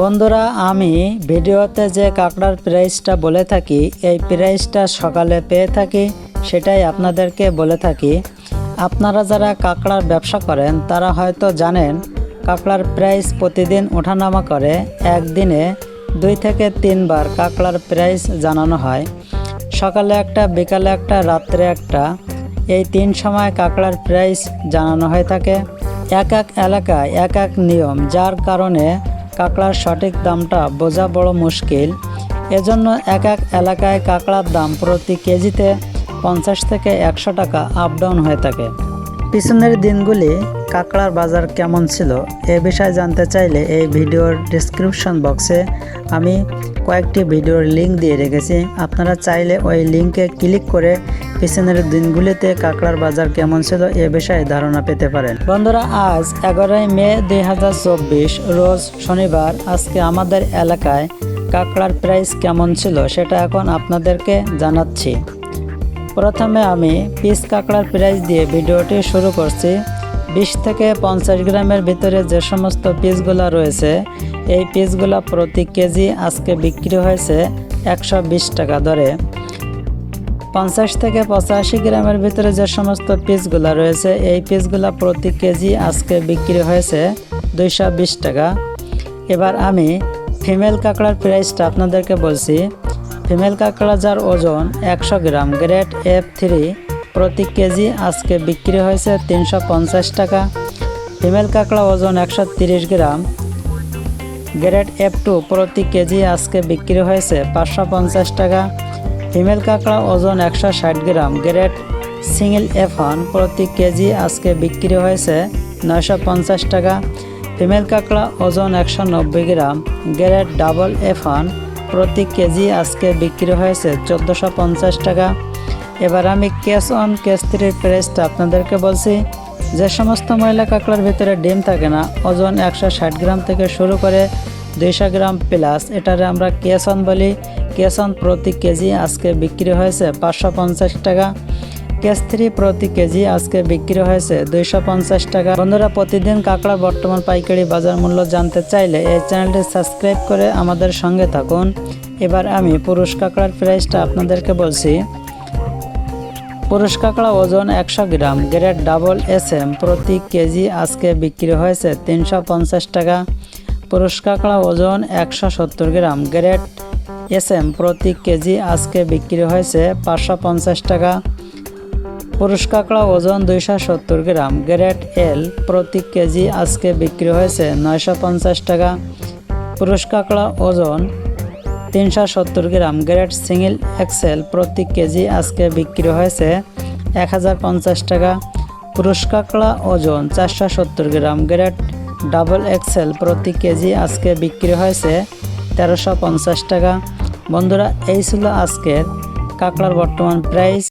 বন্ধুরা, আমি ভিডিওতে যে কাঁকড়ার প্রাইসটা বলে থাকি, এই প্রাইসটা সকালে পেয়ে থাকি, সেটাই আপনাদেরকে বলে থাকি। আপনারা যারা কাঁকড়ার ব্যবসা করেন, তারা হয়তো জানেন, কাঁকড়ার প্রাইস প্রতিদিন ওঠানামা করে, একদিনে দুই থেকে তিনবার কাঁকড়ার প্রাইস জানানো হয়। সকালে একটা, বিকালে একটা, রাত্রে একটা, এই তিন সময় কাঁকড়ার প্রাইস জানানো হয়ে থাকে। এক এক এলাকায় এক এক নিয়ম, যার কারণে কাঁকড়ার সঠিক দামটা বোঝা বড় মুশকিল। এজন্য এক এক এলাকায় কাঁকড়ার দাম প্রতি কেজিতে পঞ্চাশ থেকে একশো টাকা আপ ডাউন হয়ে থাকে। পিছনের দিনগুলি কাঁকড়ার বাজার কেমন ছিল এ বিষয়ে জানতে চাইলে এই ভিডিওর ডিসক্রিপশন বক্সে আমি কয়েকটি ভিডিওর লিঙ্ক দিয়ে রেখেছি। আপনারা চাইলে ওই লিঙ্কে ক্লিক করে পিছনের দিনগুলিতে কাঁকড়ার বাজার কেমন ছিল এ বিষয়ে ধারণা পেতে পারেন। বন্ধুরা, আজ এগারোই মে দুই হাজার চব্বিশ, রোজ শনিবার, আজকে আমাদের এলাকায় কাঁকড়ার প্রাইস কেমন ছিল সেটা এখন আপনাদেরকে জানাচ্ছি। প্রথমে আমি পিস কাঁকড়ার প্রাইস দিয়ে ভিডিওটি শুরু করছি। বিশ থেকে পঞ্চাশ গ্রামের ভিতরে যে সমস্ত পিসগুলো রয়েছে, এই পিসগুলো প্রতি কেজি আজকে বিক্রি হয়েছে একশো বিশ টাকা দরে। পঞ্চাশ থেকে পঁচাশি গ্রামের ভিতরে যে সমস্ত পিসগুলো রয়েছে, এই পিসগুলো প্রতি কেজি আজকে বিক্রি হয়েছে দুইশো বিশ টাকা। এবার আমি ফিমেল কাঁকড়ার প্রাইসটা আপনাদেরকে বলছি। ফিমেল কাঁকড়া যার ওজন একশো গ্রাম, গ্রেড এফ থ্রি, প্রতি কেজি আজকে বিক্রি হয়েছে তিনশো পঞ্চাশ টাকা। ফিমেল কাঁকড়া ওজন একশো তিরিশ গ্রাম, গ্রেড এফ টু, প্রতি কেজি আজকে বিক্রি হয়েছে পাঁচশো পঞ্চাশ টাকা। ফিমেল কাঁকড়া ওজন একশো ষাট gram. Grade single F one প্রতি কেজি আজকে বিক্রি হয়েছে নয়শো পঞ্চাশ টাকা। ফিমেল কাঁকড়া ওজন একশো নব্বই gram. Grade double F one প্রতি কেজি আজকে বিক্রি হয়েছে চোদ্দোশো পঞ্চাশ টাকা। এবার আমি ক্যাশ অন ক্যাশ থ্রির প্রাইসটা আপনাদেরকে বলছি। যে সমস্ত ময়লা কাঁকড়ার ভিতরে ডিম থাকে না, ওজন একশো ষাট গ্রাম থেকে শুরু করে দুইশো গ্রাম প্লাস, এটারে আমরা ক্যাশ অন বলি। অন প্রতি কেজি আজকে বিক্রি হয়েছে পাঁচশো পঞ্চাশ টাকা। ক্যাশ থ্রি প্রতি কেজি আজকে বিক্রি হয়েছে দুইশো পঞ্চাশ টাকা। বন্ধুরা, প্রতিদিন কাঁকড়া বর্তমান পাইকারি বাজার মূল্য জানতে চাইলে এই চ্যানেলটি সাবস্ক্রাইব করে আমাদের সঙ্গে থাকুন। এবার আমি পুরুষ কাঁকড়ার প্রাইসটা আপনাদেরকে বলছি। পুরুষ কাঁকড়া ওজন একশো gram, grade double S M প্রতি কেজি আজকে বিক্রি হয়েছে তিনশো পঞ্চাশ টাকা। পুরুষ কাঁকড়া ওজন একশো সত্তর গ্রাম, গ্রেড এস এম প্রতি কেজি আজকে বিক্রি হয়েছে পাঁচশো পঞ্চাশ টাকা। পুরুষ কাঁকড়া ওজন দুইশো সত্তর গ্রাম। গ্রেড এল প্রতি কেজি আজকে বিক্রি হয়েছে নয়শো পঞ্চাশ টাকা। পুরুষ কাঁকড়া ওজন তিনশো সত্তর গ্রাম। গ্রেড সিঙ্গেল এক্সেল প্রতি কেজি আজকে বিক্রি হয়েছে এক হাজার পঞ্চাশ টাকা। পুরুষ কাঁকড়া ওজন চারশো সত্তর গ্রাম। গ্রেড ডাবল এক্সেল প্রতি কেজি আজকে বিক্রি হয়েছে তেরোশো পঞ্চাশ টাকা। বন্ধুরা এই ছিল আজকের কাঁকড়ার বর্তমান প্রাইস